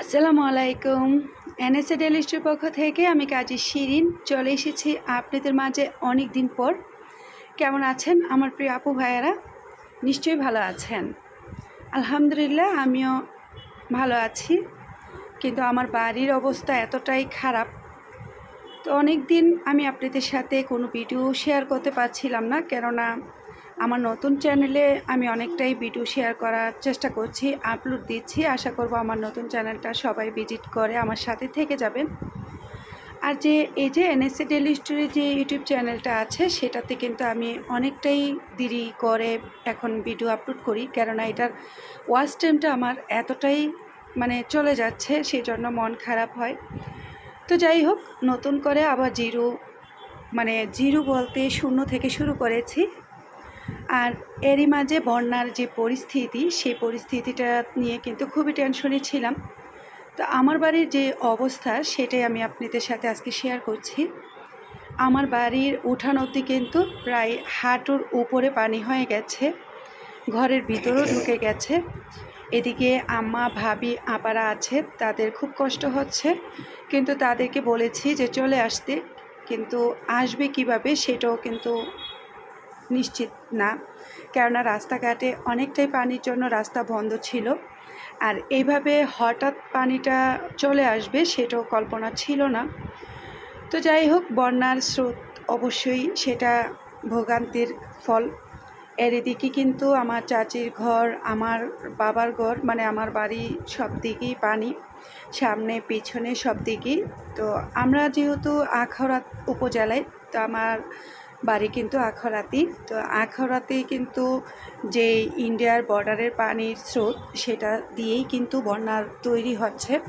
আসসালামু আলাইকুম। এনএসএ ডেলিস্টের পক্ষ থেকে আমি কাজী শিরিন চলে এসেছি আপনাদের মাঝে অনেক দিন পর। কেমন আছেন আমার প্রিয় আপু ভাইয়েরা? নিশ্চয়ই ভালো আছেন। আলহামদুলিল্লাহ, আমিও ভালো আছি। কিন্তু আমার বাড়ির অবস্থা এতটাই খারাপ। তো অনেক দিন আমি আপনাদের সাথে কোনো ভিডিও শেয়ার করতে পারছিলাম না। কেননা আমার নতুন চ্যানেলে আমি অনেকটাই ভিডিও শেয়ার করার চেষ্টা করছি আপলোড দিচ্ছি। আশা করব আমার নতুন চ্যানেলটা সবাই ভিজিট করে আমার সাথে থেকে যাবেন। আর যে, এই যে এনএসসি ডেলি স্টোরি যে ইউটিউব চ্যানেলটা আছে, সেটাতে কিন্তু আমি অনেকটাই দেরি করে এখন ভিডিও আপলোড করি। কেননা এটার ওয়াচ টাইমটা আমার এতটাই মানে চলে যাচ্ছে সেই জন্য মন খারাপ হয়। তো যাই হোক, নতুন করে আবার জিরো মানে জিরো বলতে শূন্য থেকে শুরু করেছি। আর এরই মাঝে বন্যার যে পরিস্থিতি সেই পরিস্থিতিটা নিয়ে কিন্তু খুবই টেনশনে ছিলাম। তো আমার বাড়ির যে অবস্থা সেটাই আমি আপনাদের সাথে আজকে শেয়ার করছি। আমার বাড়ির উঠান অবধি কিন্তু প্রায় হাঁটুর উপরে পানি হয়ে গেছে ঘরের ভিতরেও ঢুকে গেছে। এদিকে আম্মা ভাবি আপারা আছে তাদের খুব কষ্ট হচ্ছে। কিন্তু তাদেরকে বলেছি যে চলে আসতে কিন্তু আসবে কীভাবে সেটাও কিন্তু নিশ্চিত না। কেননা রাস্তাঘাটে অনেকটাই পানির জন্য রাস্তা বন্ধ ছিল। আর এইভাবে হঠাৎ পানিটা চলে আসবে সেটাও কল্পনা ছিল না। তো যাই হোক, বন্যার স্রোত অবশ্যই সেটা ভোগান্তির ফল। এর এদিকে কিন্তু আমার চাচির ঘর, আমার বাবার ঘর মানে আমার বাড়ি সব দিকেই পানি। সামনে, পিছনে সব দিকেই। তো আমরা যেহেতু আখাউড়া উপজেলায়, তো আমার বাড়ি কিন্তু আখরাতি তো আখরাতেই কিন্তু যে ইন্ডিয়ার বর্ডারের পানির স্রোত, সেটা দিয়েই কিন্তু বন্যার তৈরি হচ্ছে।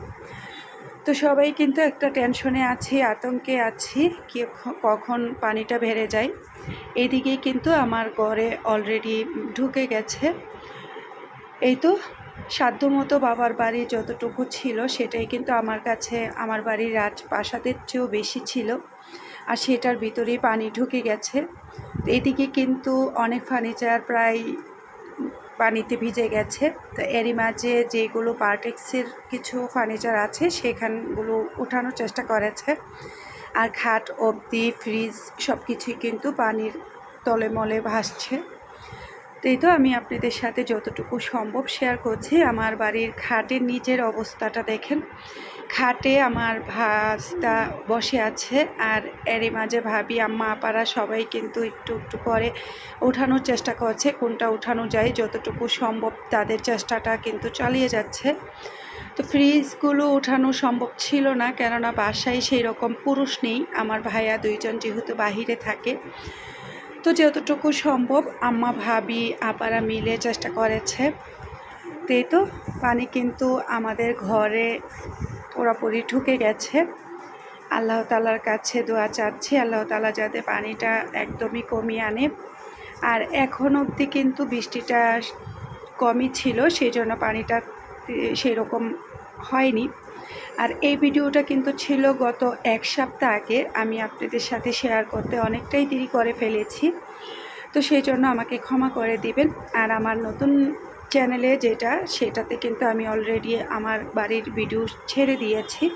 তো সবাই কিন্তু একটা টেনশনে আছি, আতঙ্কে আছি কি কখন পানিটা বেড়ে যায়। এদিকে কিন্তু আমার ঘরে অলরেডি ঢুকে গেছে। এই তো সাধ্যমতো বাবার বাড়ি যতটুকু ছিল, সেটাই কিন্তু আমার কাছে, আমার বাড়ির রাজপ্রাসাদের চেয়েও বেশি ছিল। আর সেটার ভিতরে পানি ঢুকে গেছে। এদিকে কিন্তু অনেক ফার্নিচার প্রায় পানিতে ভিজে গেছে। তো এরই মাঝে যেগুলো পার্টেক্সের কিছু ফার্নিচার আছে, সেখানগুলো ওঠানোর চেষ্টা করেছে। আর খাট, অবধি ফ্রিজ সব কিছুই কিন্তু পানির তলে মলে ভাসছে। তো এই তো আমি আপনাদের সাথে যতটুকু সম্ভব শেয়ার করছি। আমার বাড়ির খাটের নিচের অবস্থাটা দেখেন। খাটে আমার ভাস্তা বসে আছে আর এরই মাঝে ভাবি, আম্মা, আপারা সবাই কিন্তু একটু একটু করে ওঠানোর চেষ্টা করছে। কোনটা উঠানো যায়? যতটুকু সম্ভব তাদের চেষ্টাটা কিন্তু চালিয়ে যাচ্ছে। তো ফ্রিজগুলো ওঠানো সম্ভব ছিল না, কেননা বাসায় সেই রকম পুরুষ নেই। আমার ভাইয়া দুইজন যেহেতু বাহিরে থাকে। তো যতটুকু সম্ভব আম্মা, ভাবি, আপারা মিলে চেষ্টা করেছে। তাই তো পানি কিন্তু আমাদের ঘরে পুরোপুরি ঢুকে গেছে। আল্লাহ তালার কাছে দোয়া চাচ্ছি, আল্লাহ তালা যাতে পানিটা একদমই কমিয়ে আনে। আর এখন অবধি কিন্তু বৃষ্টিটা কমই ছিল, সেই জন্য পানিটা সেই রকম হয়নি। আর এই ভিডিওটা কিন্তু ছিল গত এক সপ্তাহ আগে। আমি আপনাদের সাথে শেয়ার করতে অনেকটাই দেরি করে ফেলেছি। তো সেই জন্য আমাকে ক্ষমা করে দিবেন। আর আমার নতুন চ্যানেলে যেটা, সেটাতে কিন্তু আমি অলরেডি আমার বাড়ির ভিডিও ছেড়ে দিয়েছি।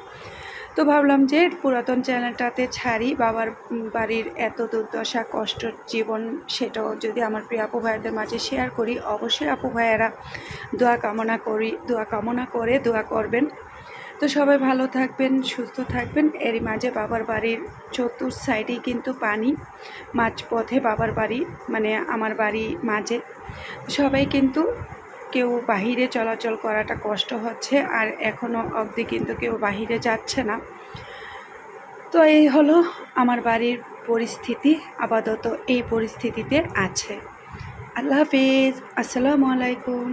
তো ভাবলাম যে পুরাতন চ্যানেলটাতে ছাড়ি। বাবার বাড়ির এত দুর্দশা, কষ্ট, জীবন সেটাও যদি আমার প্রিয় আপু ভাইয়াদের মাঝে শেয়ার করি, অবশ্যই আপু ভাইয়েরা দোয়া কামনা করি, দোয়া কামনা করে দোয়া করবেন। তো সবাই ভালো থাকবেন, সুস্থ থাকবেন। এরই মাঝে বাবার বাড়ির চতুর সাইডেই কিন্তু পানি, মাঝপথে বাবার বাড়ি মানে আমার বাড়ি মাঝে। সবাই কিন্তু কেউ বাহিরে চলাচল করাটা কষ্ট হচ্ছে আর এখনও অবধি কিন্তু কেউ বাহিরে যাচ্ছে না। তো এই হলো আমার বাড়ির পরিস্থিতি, আপাতত এই পরিস্থিতিতে আছে। আল্লাহ হাফিজ, আসসালামু আলাইকুম।